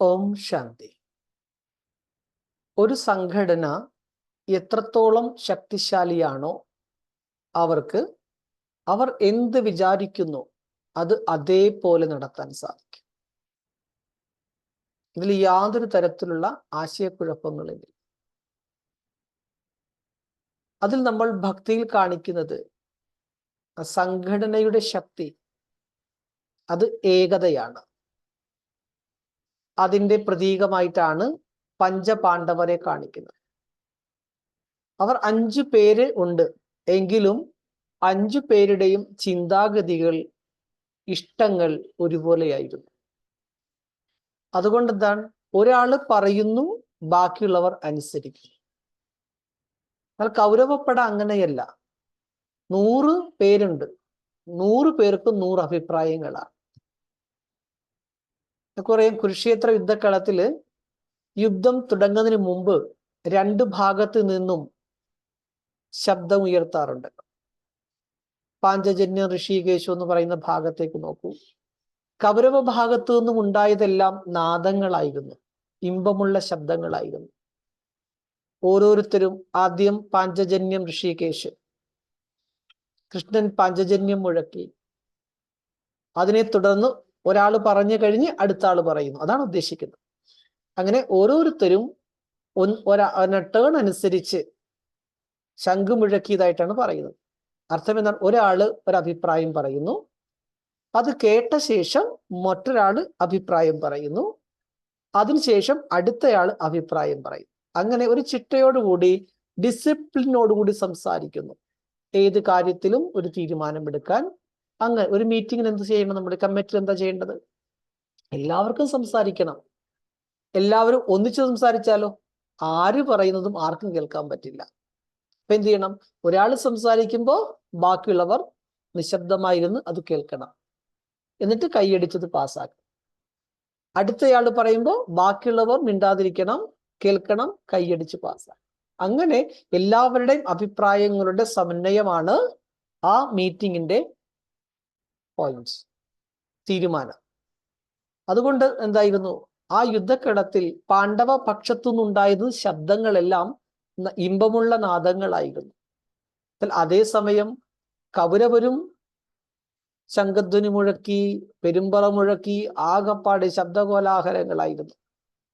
ഓം ശാന്തി. ഒരു സംഘടന എത്രത്തോളം ശക്തിശാലിയാണോ അവർക്ക് അവർ എന്ത് വിചാരിക്കുന്നു അത് അതേപോലെ നടത്താൻ സാധിക്കും. ഇതിൽ യാതൊരു തരത്തിലുള്ള ആശയക്കുഴപ്പങ്ങളില്ല അതിൽ നമ്മൾ ഭക്തിയിൽ കാണിക്കുന്നത് സംഘടനയുടെ ശക്തി അത് ഏകതയാണ്. അതിന്റെ പ്രതീകമായിട്ടാണ് പഞ്ചപാണ്ഡവരെ കാണിക്കുന്നത്. അവർ അഞ്ചു പേര് ഉണ്ട്. എങ്കിലും അഞ്ചു പേരുടെയും ചിന്താഗതികൾ ഇഷ്ടങ്ങൾ ഒരുപോലെയായിരുന്നു. അതുകൊണ്ട് എന്താണ് ഒരാൾ പറയുന്നു ബാക്കിയുള്ളവർ അനുസരിക്കും എന്നാൽ കൗരവപ്പട അങ്ങനെയല്ല. നൂറ് പേരുണ്ട്. നൂറ് പേർക്കും നൂറ് അഭിപ്രായങ്ങളാണ്. കുറെ കുരുക്ഷേത്ര യുദ്ധക്കളത്തിൽ യുദ്ധം തുടങ്ങുന്നതിന് മുമ്പ് രണ്ട് ഭാഗത്ത് നിന്നും ശബ്ദം ഉയർത്താറുണ്ട്. പാഞ്ചജന്യ ഋഷികേശു എന്ന് പറയുന്ന ഭാഗത്തേക്ക് നോക്കൂ. കൗരവ ഭാഗത്തു നിന്നും ഉണ്ടായതെല്ലാം നാദങ്ങളായിരുന്നു. ഇമ്പമുള്ള ശബ്ദങ്ങളായിരുന്നു. ഓരോരുത്തരും ആദ്യം പാഞ്ചജന്യം ഋഷികേശ്. കൃഷ്ണൻ പാഞ്ചജന്യം മുഴക്കി. അതിനെ തുടർന്ന് ഒരാൾ പറഞ്ഞു കഴിഞ്ഞ് അടുത്ത ആൾ പറയുന്നു. അതാണ് ഉദ്ദേശിക്കുന്നത്. അങ്ങനെ ഓരോരുത്തരും ഒരാ ടേൺ അനുസരിച്ച് ശംഖ് മുഴക്കിയതായിട്ടാണ് പറയുന്നത്. അർത്ഥം എന്താണ് ഒരാൾ ഒരു അഭിപ്രായം പറയുന്നു. അത് കേട്ട ശേഷം മറ്റൊരാൾ അഭിപ്രായം പറയുന്നു. അതിനുശേഷം അടുത്തയാൾ അഭിപ്രായം പറയും അങ്ങനെ ഒരു ചിട്ടയോടുകൂടി ഡിസിപ്ലിനോടുകൂടി സംസാരിക്കുന്നു. ഏത് കാര്യത്തിലും ഒരു തീരുമാനമെടുക്കാൻ അങ്ങനെ ഒരു മീറ്റിങ്ങിന് എന്ത് ചെയ്യണം നമ്മുടെ കമ്മിറ്റിയിൽ എന്താ ചെയ്യേണ്ടത്? എല്ലാവർക്കും സംസാരിക്കണം. എല്ലാവരും ഒന്നിച്ച് സംസാരിച്ചാലോ? ആര് പറയുന്നതും ആർക്കും കേൾക്കാൻ പറ്റില്ല. അപ്പൊ എന്ത് ചെയ്യണം? ഒരാൾ സംസാരിക്കുമ്പോൾ ബാക്കിയുള്ളവർ നിശബ്ദമായിരുന്ന് അത് കേൾക്കണം. എന്നിട്ട് കൈയടിച്ചത് പാസ്സാക്കണം. അടുത്തയാൾ പറയുമ്പോൾ ബാക്കിയുള്ളവർ മിണ്ടാതിരിക്കണം കേൾക്കണം കൈയടിച്ച് പാസ്സാക്കണം. അങ്ങനെ എല്ലാവരുടെയും അഭിപ്രായങ്ങളുടെ സമന്വയമാണ് ആ മീറ്റിങ്ങിന്റെ പോയിന്റ്സ് തീരുമാനം. അതുകൊണ്ട് എന്തായിരുന്നു? ആ യുദ്ധക്കിടത്തിൽ പാണ്ഡവ പക്ഷത്തു നിന്നുണ്ടായത് ശബ്ദങ്ങളെല്ലാം ഇമ്പമുള്ള നാദങ്ങളായിരുന്നു. അതേസമയം കൗരവരും ശംഖധ്വനി മുഴക്കി പെരുമ്പറ മുഴക്കി ആകപ്പാട് ശബ്ദകോലാഹലങ്ങളായിരുന്നു.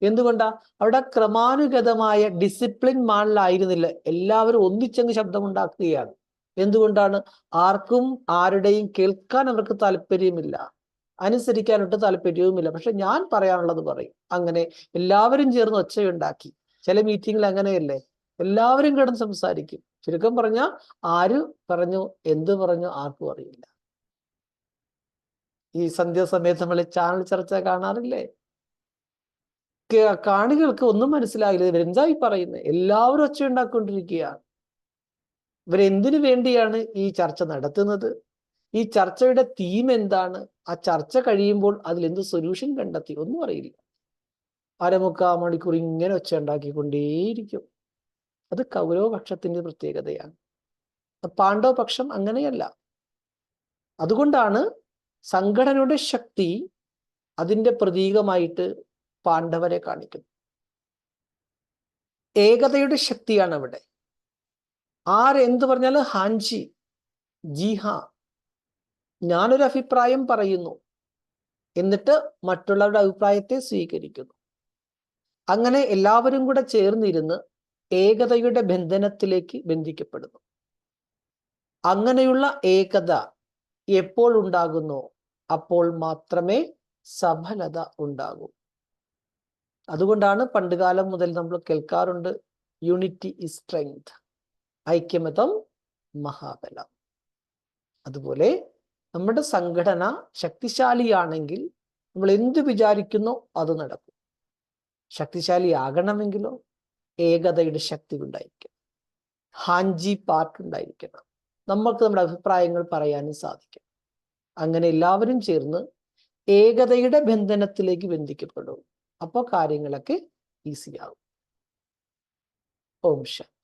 എന്തുകൊണ്ടാ? അവിടെ ക്രമാനുഗതമായ ഡിസിപ്ലിൻ മാളിലായിരുന്നില്ല. എല്ലാവരും ഒന്നിച്ചങ്ങ് ശബ്ദമുണ്ടാക്കുകയാണ്. എന്തുകൊണ്ടാണ്? ആർക്കും ആരുടെയും കേൾക്കാൻ അവർക്ക് താല്പര്യമില്ല. അനുസരിക്കാനൊട്ട് താല്പര്യവുമില്ല. പക്ഷെ ഞാൻ പറയാനുള്ളത് പറയും. അങ്ങനെ എല്ലാവരും ചേർന്ന് ഒച്ചയുണ്ടാക്കി. ചില മീറ്റിങ്ങിൽ അങ്ങനെയല്ലേ? എല്ലാവരും കിടന്ന് സംസാരിക്കും. ചുരുക്കം പറഞ്ഞ ആര് പറഞ്ഞു എന്ത് പറഞ്ഞു ആർക്കും അറിയില്ല. ഈ സന്ധ്യാസമയത്ത് നമ്മൾ ചാനൽ ചർച്ച കാണാറില്ലേ? കാണികൾക്ക് ഒന്നും മനസ്സിലായില്ല. ഇവരെന്തായി പറയുന്നത് എല്ലാവരും ഒച്ച ഉണ്ടാക്കൊണ്ടിരിക്കുകയാണ് ഇവരെന്തിനു വേണ്ടിയാണ് ഈ ചർച്ച നടത്തുന്നത്? ഈ ചർച്ചയുടെ തീം എന്താണ്? ആ ചർച്ച കഴിയുമ്പോൾ അതിൽ എന്ത് സൊല്യൂഷൻ കണ്ടെത്തി? ഒന്നും അറിയില്ല. അരമുക്കാ മണിക്കൂർ ഇങ്ങനെ ഒച്ച ഉണ്ടാക്കിക്കൊണ്ടേയിരിക്കും അത് കൗരവപക്ഷത്തിന്റെ പ്രത്യേകതയാണ്. പാണ്ഡവ പക്ഷം അങ്ങനെയല്ല. അതുകൊണ്ടാണ് സംഘടനയുടെ ശക്തി അതിന്റെ പ്രതീകമായിട്ട് പാണ്ഡവരെ കാണിക്കുന്നു ഏകതയുടെ ശക്തിയാണ് അവിടെ ആരെന്ത് പറഞ്ഞാലും ഹാൻജി ജിഹ. ഞാനൊരു അഭിപ്രായം പറയുന്നു. എന്നിട്ട് മറ്റുള്ളവരുടെ അഭിപ്രായത്തെ സ്വീകരിക്കുന്നു. അങ്ങനെ എല്ലാവരും കൂടെ ചേർന്നിരുന്ന് ഏകതയുടെ ബന്ധനത്തിലേക്ക് ബന്ധിക്കപ്പെടുന്നു. അങ്ങനെയുള്ള ഏകത എപ്പോൾ ഉണ്ടാകുന്നു? അപ്പോൾ മാത്രമേ സഫലത ഉണ്ടാകൂ. അതുകൊണ്ടാണ് പണ്ടുകാലം മുതൽ നമ്മൾ കേൾക്കാറുണ്ട് യൂണിറ്റി ഇസ് സ്ട്രെങ്ത് ഐക്യമതം മഹാബലം. അതുപോലെ നമ്മുടെ സംഘടന ശക്തിശാലിയാണെങ്കിൽ നമ്മൾ എന്ത് വിചാരിക്കുന്നു അത് നടക്കും. ശക്തിശാലിയാകണമെങ്കിലോ ഏകതയുടെ ശക്തി ഉണ്ടായിരിക്കണം. ഹാൻജി പാർട്ട് ഉണ്ടായിരിക്കണം. നമ്മൾക്ക് നമ്മുടെ അഭിപ്രായങ്ങൾ പറയാനും സാധിക്കും. അങ്ങനെ എല്ലാവരും ചേർന്ന് ഏകതയുടെ ബന്ധനത്തിലേക്ക് ബന്ധിക്കപ്പെടും. അപ്പോൾ കാര്യങ്ങളൊക്കെ ഈസിയാകും. ഓം ശാന്തി